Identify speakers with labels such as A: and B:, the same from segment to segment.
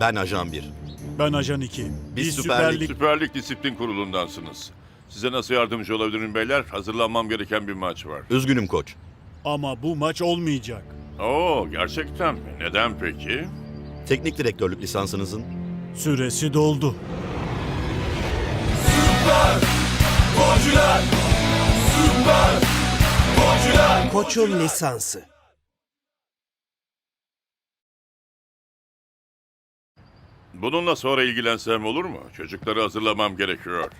A: Ben Ajan 1.
B: Ben Ajan 2.
A: Biz Süper Lig-
C: Süper Lig Disiplin Kurulu'ndansınız. Size nasıl yardımcı olabilirim beyler? Hazırlanmam gereken bir maç var.
A: Üzgünüm koç.
B: Ama bu maç olmayacak.
C: Oo, gerçekten mi? Neden peki?
A: Teknik direktörlük lisansınızın
B: Süresi doldu.
D: Koç'un lisansı.
C: Bununla sonra ilgilensem olur mu? Çocukları hazırlamam gerekiyor.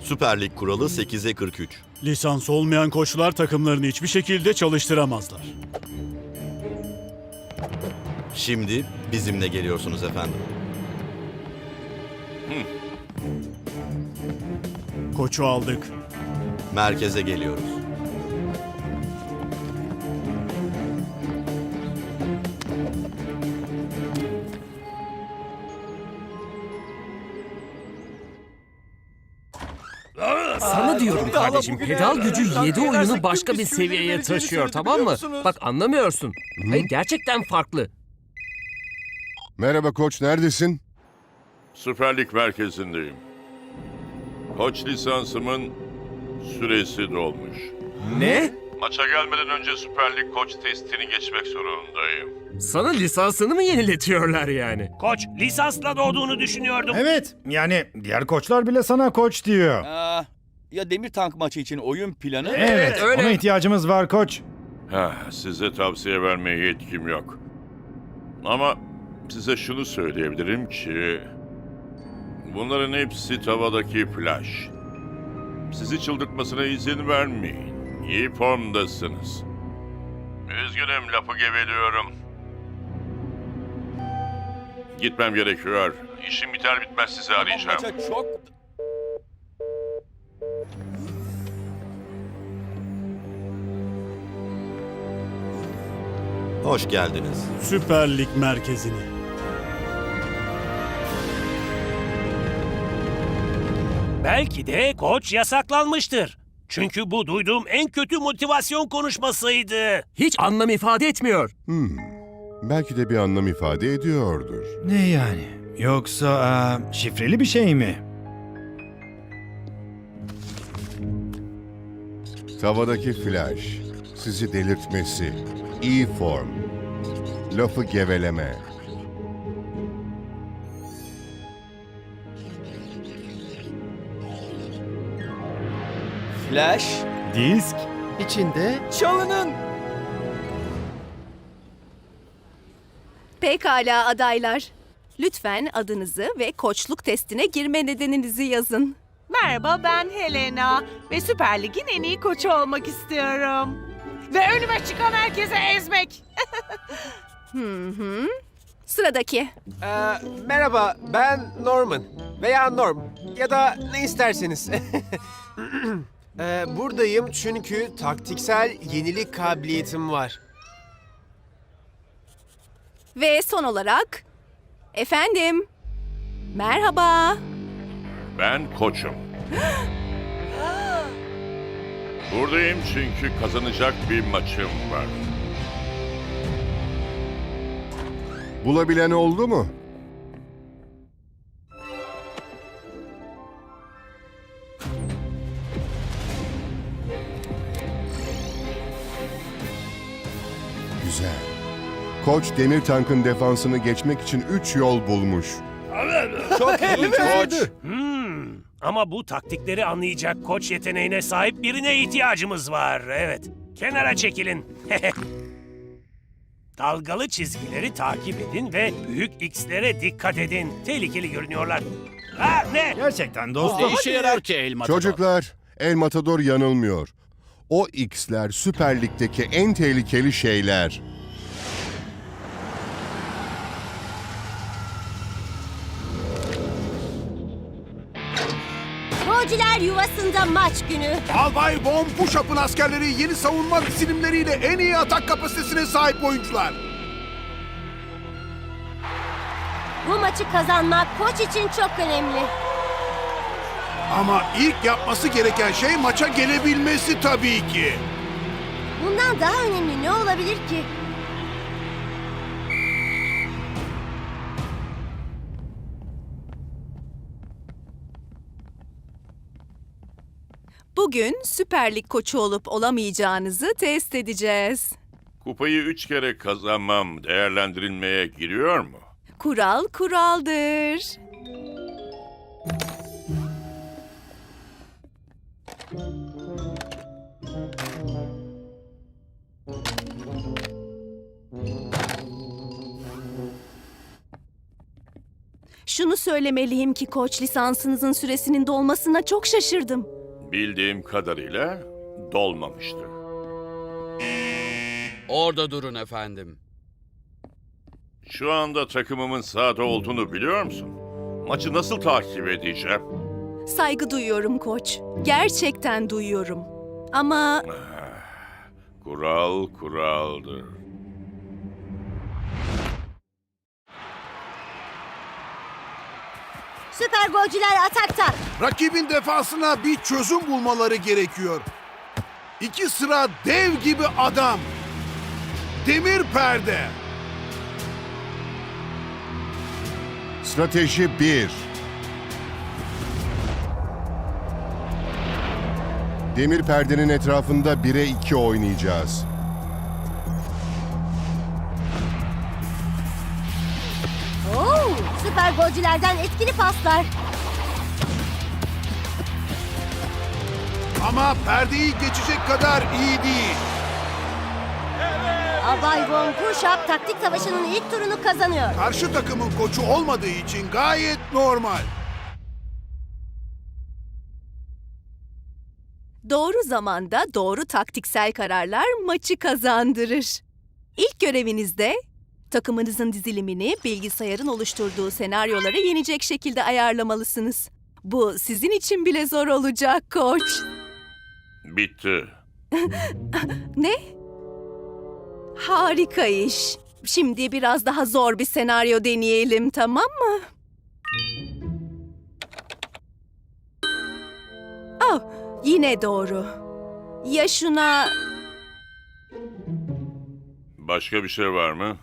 A: Süper Lig kuralı 8'e 43.
B: Lisans olmayan koçlar takımlarını hiçbir şekilde çalıştıramazlar.
A: Şimdi bizimle geliyorsunuz efendim.
B: Koçu aldık.
A: Merkeze geliyoruz.
E: Kardeşim pedal gücü 7 oyunu başka bir seviyeye taşıyor tamam mı? Bak anlamıyorsun. Hayır gerçekten farklı.
F: Merhaba koç, neredesin?
C: Süper Lig merkezindeyim. Koç lisansımın süresi dolmuş.
E: Ne?
C: Maça gelmeden önce Süper Lig koç testini geçmek zorundayım.
E: Sana lisansını mı yeniletiyorlar yani?
G: Koç lisansla doğduğunu düşünüyordum.
H: Evet, yani diğer koçlar bile sana koç diyor.
I: Aa, ya demir tank maçı için oyun planı?
H: Evet,
E: öyle.
H: ona ihtiyacımız var koç.
C: Ha, size tavsiye vermeye yetkim yok. Ama size şunu söyleyebilirim ki... Bunların hepsi tavadaki flash. Sizi çıldırtmasına izin vermeyin. İyi formdasınız. Üzgünüm lafı geveliyorum. Gitmem gerekiyor. İşim biter bitmez sizi
I: Ama
C: arayacağım.
I: maça çok...
A: Hoş geldiniz.
B: Süper Lig merkezine.
G: Belki de koç yasaklanmıştır. Çünkü bu duyduğum en kötü motivasyon konuşmasıydı.
E: Hiç anlam ifade etmiyor.
F: Belki de bir anlam ifade ediyordur.
H: Ne yani? Yoksa aa, şifreli bir şey mi?
F: Tavadaki flash, sizi delirtmesi, iyi form, lafı geveleme.
I: Flash.
H: Disk.
I: Çalının.
J: Pekala adaylar. Lütfen adınızı ve koçluk testine girme nedeninizi yazın.
K: Merhaba ben Helena ve Süper Lig'in en iyi koçu olmak istiyorum. Ve önüme çıkan herkese ezmek.
J: Hı hı. Sıradaki.
D: Ee, merhaba, ben Norman veya Norm ya da ne isterseniz. Ee, buradayım çünkü taktiksel yenilik kabiliyetim var.
J: Ve son olarak... Efendim. Merhaba.
C: Ben koçum. Buradayım çünkü kazanacak bir maçım var.
F: Bulabilen oldu mu? Güzel. Koç Demir Tank'ın defansını geçmek için 3 yol bulmuş.
I: Çok iyi koç.
G: Ama bu taktikleri anlayacak koç yeteneğine sahip birine ihtiyacımız var. Evet. Kenara çekilin. Dalgalı çizgileri takip edin ve büyük X'lere dikkat edin. Tehlikeli görünüyorlar. Ha ne?
H: Gerçekten dostum.
I: işe yarar ki el matador?
F: Çocuklar, El Matador yanılmıyor. O X'ler Süper Lig'deki en tehlikeli şeyler.
J: Golcüler yuvasında maç günü.
L: Albay Von Pushup'ın askerleri yeni savunma dizilimleriyle en iyi atak kapasitesine sahip oyuncular.
J: Bu maçı kazanmak koç için çok önemli.
L: Ama ilk yapması gereken şey maça gelebilmesi tabii ki.
J: Bundan daha önemli ne olabilir ki? Bugün Süper Lig koçu olup olamayacağınızı test edeceğiz.
C: Kupayı üç kere kazanmam değerlendirilmeye giriyor mu?
J: Kural kuraldır. Şunu söylemeliyim ki koç lisansınızın süresinin dolmasına çok şaşırdım.
C: Bildiğim kadarıyla dolmamıştı.
I: Orada durun efendim.
C: Şu anda takımımın sahada olduğunu biliyor musun? Maçı nasıl takip edeceğim?
J: Saygı duyuyorum koç. Gerçekten duyuyorum. Ama
C: Kural kuraldır.
M: Süper golcüler atakta.
L: Rakibin defansına bir çözüm bulmaları gerekiyor. İki sıra dev gibi adam. Demir perde.
F: Strateji 1. Demir perdenin etrafında 1'e 2 oynayacağız.
M: Süper golcülerden etkili paslar.
L: Ama perdeyi geçecek kadar iyi değil.
M: Albay Von Kuşap taktik savaşının ilk turunu kazanıyor.
L: Karşı takımın koçu olmadığı için gayet normal.
J: doğru zamanda doğru taktiksel kararlar maçı kazandırır. İlk görevinizde takımınızın dizilimini bilgisayarın oluşturduğu senaryoları yenecek şekilde ayarlamalısınız. Bu sizin için bile zor olacak koç.
C: Bitti.
J: Ne? Harika iş. Şimdi biraz daha zor bir senaryo deneyelim, tamam mı? Oh, yine doğru. Ya şuna...
C: Başka bir şey var mı?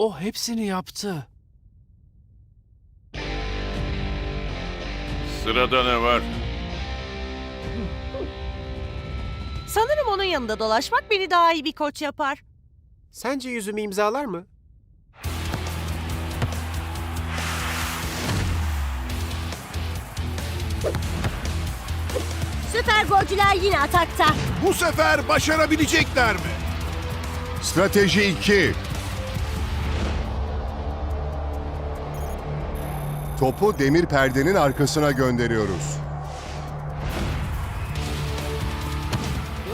D: O hepsini yaptı.
C: Sırada ne var?
K: Sanırım onun yanında dolaşmak beni daha iyi bir koç yapar.
D: Sence yüzümü imzalar mı?
M: Süper golcüler yine atakta.
L: Bu sefer başarabilecekler mi?
F: Strateji 2. Topu demir perdenin arkasına gönderiyoruz.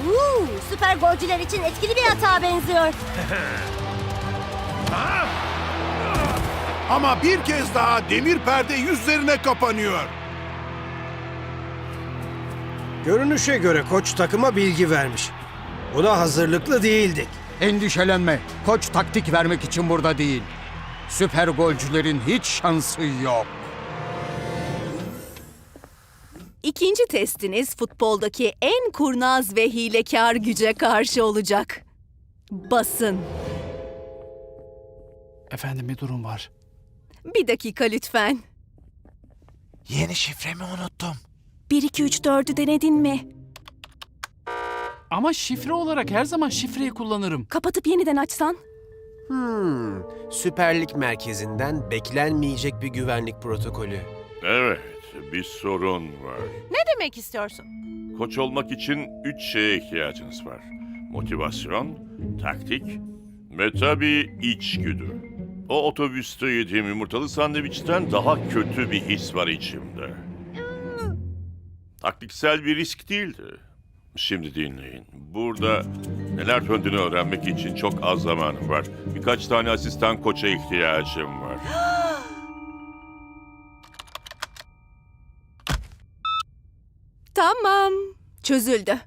M: Oo, süper golcüler için etkili bir hata benziyor.
L: Ama bir kez daha demir perde yüzlerine kapanıyor.
D: Görünüşe göre koç takıma bilgi vermiş. Buna hazırlıklı değildik.
I: Endişelenme. Koç taktik vermek için burada değil. Süper golcülerin hiç şansı yok.
J: İkinci testiniz futboldaki en kurnaz ve hilekar güce karşı olacak. Basın.
I: Efendim bir durum var.
J: Bir dakika lütfen.
I: Yeni şifremi unuttum.
J: 1 2 3 4'ü denedin mi?
I: Ama şifre olarak her zaman şifreyi kullanırım.
J: Kapatıp yeniden açsan?
D: Hmm, Süper Lig merkezinden beklenmeyecek bir güvenlik protokolü.
C: Evet, bir sorun var.
K: Ne demek istiyorsun?
C: Koç olmak için üç şeye ihtiyacınız var. Motivasyon, taktik ve tabii içgüdü. O otobüste yediğim yumurtalı sandviçten daha kötü bir his var içimde. Taktiksel bir risk değildi. Şimdi dinleyin. Burada neler döndüğünü öğrenmek için çok az zamanım var. Birkaç tane asistan koça ihtiyacım var.
J: Tamam. Çözüldü.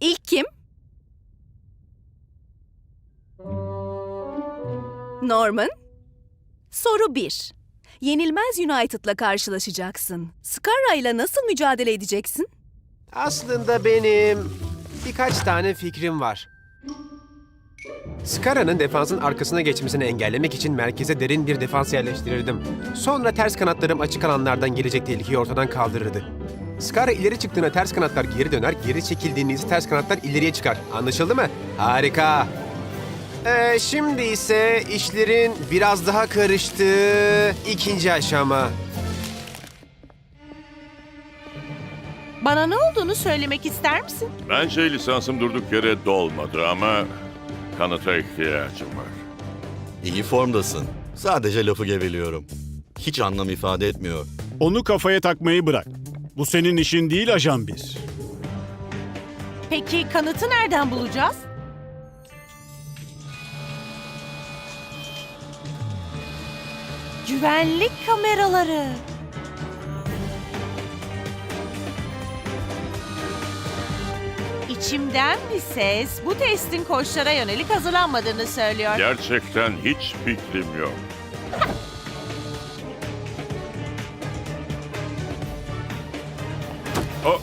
J: İlk kim? Norman. Soru 1. Yenilmez United'la karşılaşacaksın. Scarra nasıl mücadele edeceksin?
D: Aslında benim birkaç tane fikrim var. Scara'nın defansın arkasına geçmesini engellemek için merkeze derin bir defans yerleştirirdim. Sonra ters kanatlarım açık alanlardan gelecek tehlikeyi ortadan kaldırırdı. Scara ileri çıktığında ters kanatlar geri döner, geri çekildiğinizde ters kanatlar ileriye çıkar. Anlaşıldı mı? Harika. Ee, şimdi ise işlerin biraz daha karıştığı ikinci aşama.
K: Bana ne olduğunu söylemek ister misin?
C: Bence lisansım durduk yere dolmadı ama kanıta ihtiyacım var.
A: İyi formdasın. Sadece lafı geveliyorum. Hiç anlam ifade etmiyor.
B: Onu kafaya takmayı bırak. Bu senin işin değil ajan bir.
K: Peki kanıtı nereden bulacağız? Güvenlik kameraları. İçimden bir ses bu testin koçlara yönelik hazırlanmadığını söylüyor.
C: Gerçekten hiç fikrim yok. Oh.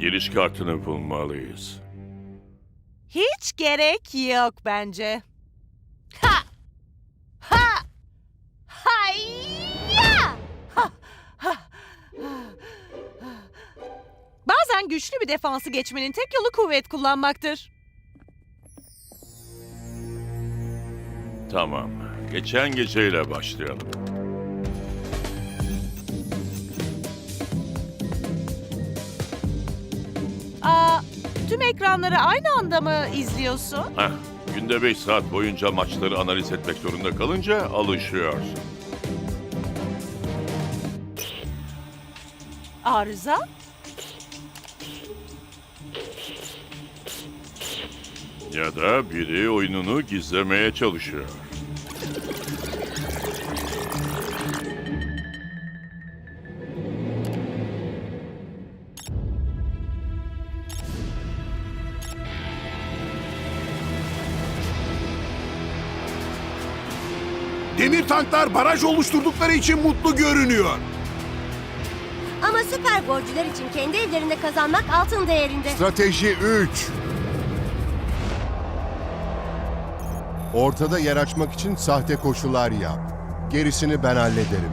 C: Giriş kartını bulmalıyız.
K: Hiç gerek yok bence. Bazen güçlü bir defansı geçmenin tek yolu kuvvet kullanmaktır.
C: Tamam. Geçen geceyle başlayalım.
K: Aa, tüm ekranları aynı anda mı izliyorsun?
C: Heh, günde 5 saat boyunca maçları analiz etmek zorunda kalınca alışıyorsun.
K: Arıza?
C: Ya da biri oyununu gizlemeye çalışıyor.
L: Demir tanklar baraj oluşturdukları için mutlu görünüyor.
M: Ama süper golcüler için kendi evlerinde kazanmak altın değerinde.
F: Strateji 3. Ortada yer açmak için sahte koşular yap. Gerisini ben hallederim.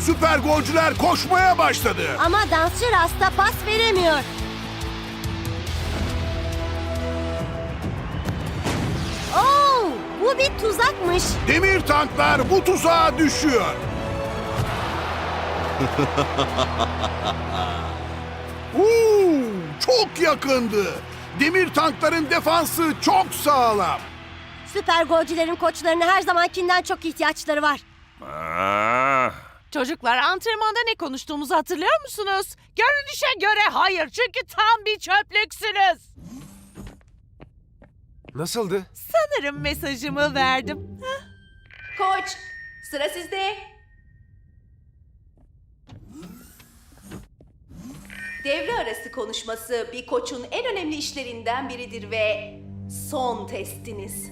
L: Süper golcüler koşmaya başladı.
M: Ama dansçı Rasta pas veremiyor. Oo, bu bir tuzakmış.
L: Demir tanklar bu tuzağa düşüyor. Uuu, çok yakındı. Demir tankların defansı çok sağlam.
M: Süper golcülerin koçlarına her zamankinden çok ihtiyaçları var.
C: Ah,
K: Çocuklar antrenmanda ne konuştuğumuzu hatırlıyor musunuz? Görünüşe göre hayır çünkü tam bir çöplüksünüz.
D: Nasıldı?
K: Sanırım mesajımı verdim.
J: Koç, sıra sizde. Devre arası konuşması bir koçun en önemli işlerinden biridir ve son testiniz.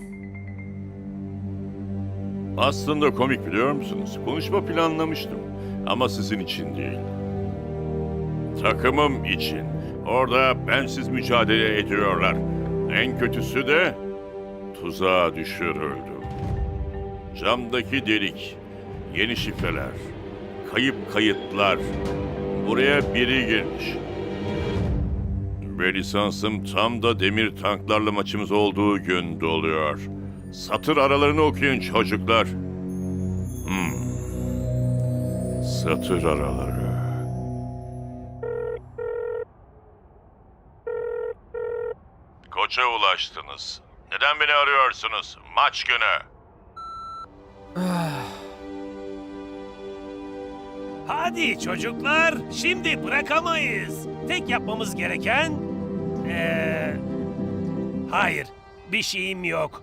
C: aslında komik biliyor musunuz? Konuşma planlamıştım. Ama sizin için değil. Takımım için. Orada bensiz mücadele ediyorlar. En kötüsü de tuzağa düşürüldüm. Camdaki delik, yeni şifreler, kayıp kayıtlar. Buraya biri girmiş. Ve lisansım tam da demir tanklarla maçımız olduğu gün doluyor. Satır aralarını okuyun çocuklar. Hmm. Satır araları. Koça ulaştınız. Neden beni arıyorsunuz? Maç günü.
G: Hadi çocuklar, şimdi bırakamayız. Tek yapmamız gereken... Ee, hayır, bir şeyim yok.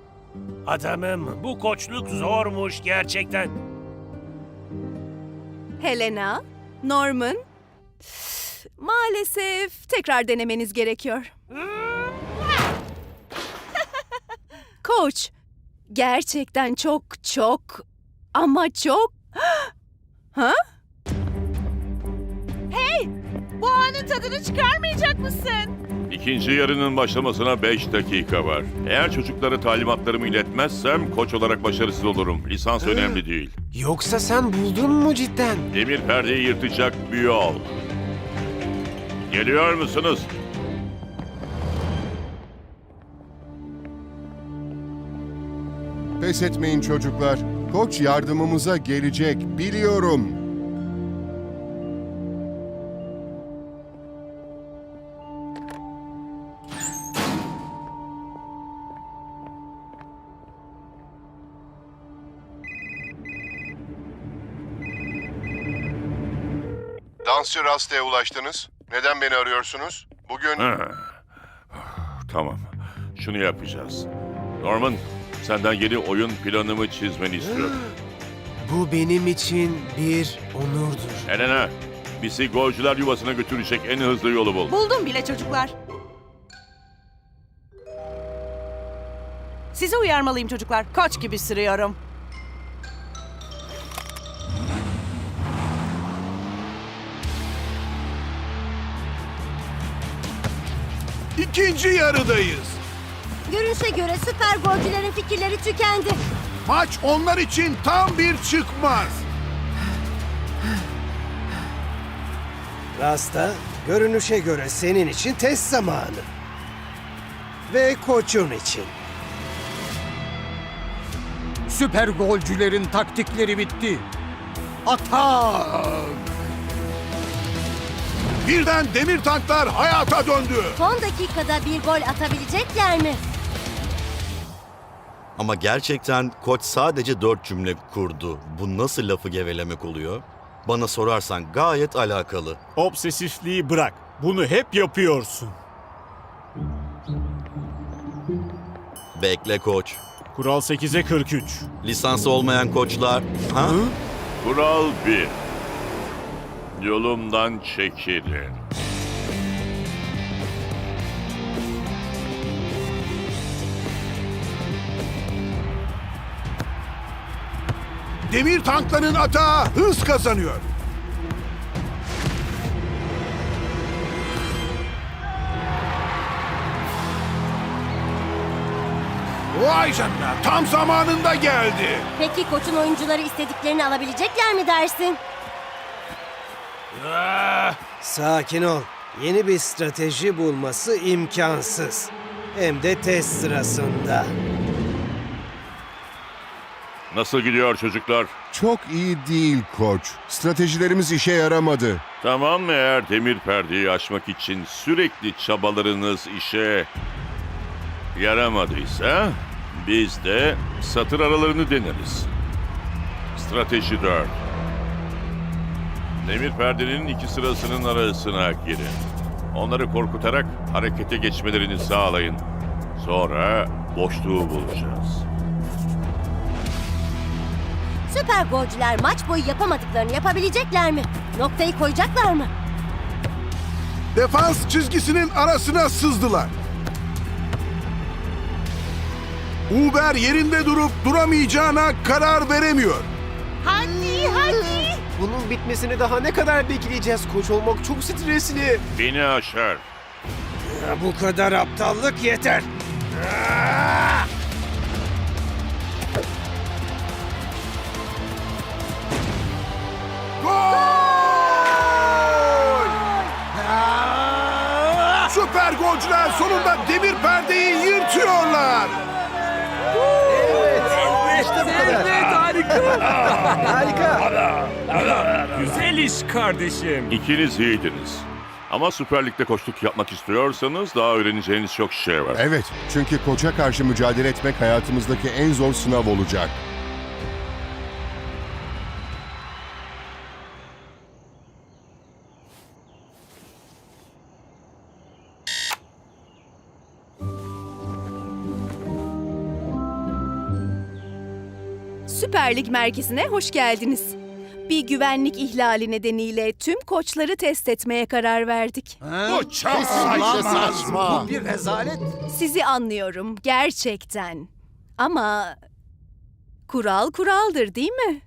G: Adamım, bu koçluk zormuş gerçekten.
J: Helena, Norman, maalesef tekrar denemeniz gerekiyor. Koç, gerçekten çok çok Ama çok... ha?
K: Bu anın tadını çıkarmayacak mısın?
C: İkinci yarının başlamasına 5 dakika var. Eğer çocuklara talimatlarımı iletmezsem koç olarak başarısız olurum. Lisans önemli değil.
D: Yoksa sen buldun mu cidden?
C: Demir perdeyi yırtacak bir yol. Geliyor musunuz?
F: Pes etmeyin çocuklar. Koç yardımımıza gelecek, biliyorum. Dansçı Rasta'ya ulaştınız. Neden beni arıyorsunuz? Bugün...
C: Ha. Tamam. Şunu yapacağız. Norman, senden yeni oyun planımı çizmeni istiyorum.
D: Bu benim için bir onurdur.
C: Helena, bizi golcüler yuvasına götürecek en hızlı yolu bul.
K: Buldum bile çocuklar. Sizi uyarmalıyım çocuklar. Koç gibi sürüyorum.
L: İkinci yarıdayız.
M: Görünüşe göre süper golcülerin fikirleri tükendi.
L: Maç onlar için tam bir çıkmaz.
N: Rasta, görünüşe göre senin için test zamanı. Ve koçun için.
I: Süper golcülerin taktikleri bitti. Atak!
L: Birden demir tanklar hayata döndü.
M: Son dakikada bir gol atabilecekler mi?
A: Ama gerçekten koç sadece dört cümle kurdu. Bu nasıl lafı gevelemek oluyor? Bana sorarsan gayet alakalı.
B: Obsesifliği bırak. Bunu hep yapıyorsun.
A: Bekle koç.
B: Kural 8'e 43.
A: Lisansı olmayan koçlar... Ha?
C: Kural 1. Yolumdan çekilin.
L: Demir tankların atağı hız kazanıyor. Vay canına tam zamanında geldi.
M: Peki koçun oyuncuları istediklerini alabilecekler mi dersin?
N: Sakin ol. Yeni bir strateji bulması imkansız. Hem de test sırasında.
C: Nasıl gidiyor çocuklar?
F: Çok iyi değil koç. Stratejilerimiz işe yaramadı.
C: Tamam eğer demir perdeyi aşmak için sürekli çabalarınız işe yaramadıysa biz de satır aralarını deneriz. Strateji 4. Demir perdenin iki sırasının arasına girin. Onları korkutarak harekete geçmelerini sağlayın. Sonra boşluğu bulacağız.
M: Süper golcüler maç boyu yapamadıklarını yapabilecekler mi? Noktayı koyacaklar mı?
L: Defans çizgisinin arasına sızdılar. Uber yerinde durup duramayacağına karar veremiyor.
K: Hadi hadi.
D: Bunun bitmesini daha ne kadar bekleyeceğiz? Koç olmak çok stresli.
C: Beni aşar.
N: Bu kadar aptallık yeter.
L: Gol! Süper golcüler sonunda demir perdeyi yırtıyorlar.
D: İşte bu kadar.
E: harika. Güzel iş kardeşim.
C: İkiniz iyiydiniz. Ama Süper Lig'de koçluk yapmak istiyorsanız daha öğreneceğiniz çok şey var.
F: Evet, çünkü koça karşı mücadele etmek hayatımızdaki en zor sınav olacak.
J: Süper Lig merkezine hoş geldiniz. Bir güvenlik ihlali nedeniyle tüm koçları test etmeye karar verdik.
L: Bu çok saçma.
I: Bu bir rezalet.
J: Sizi anlıyorum gerçekten. Ama kural kuraldır değil mi?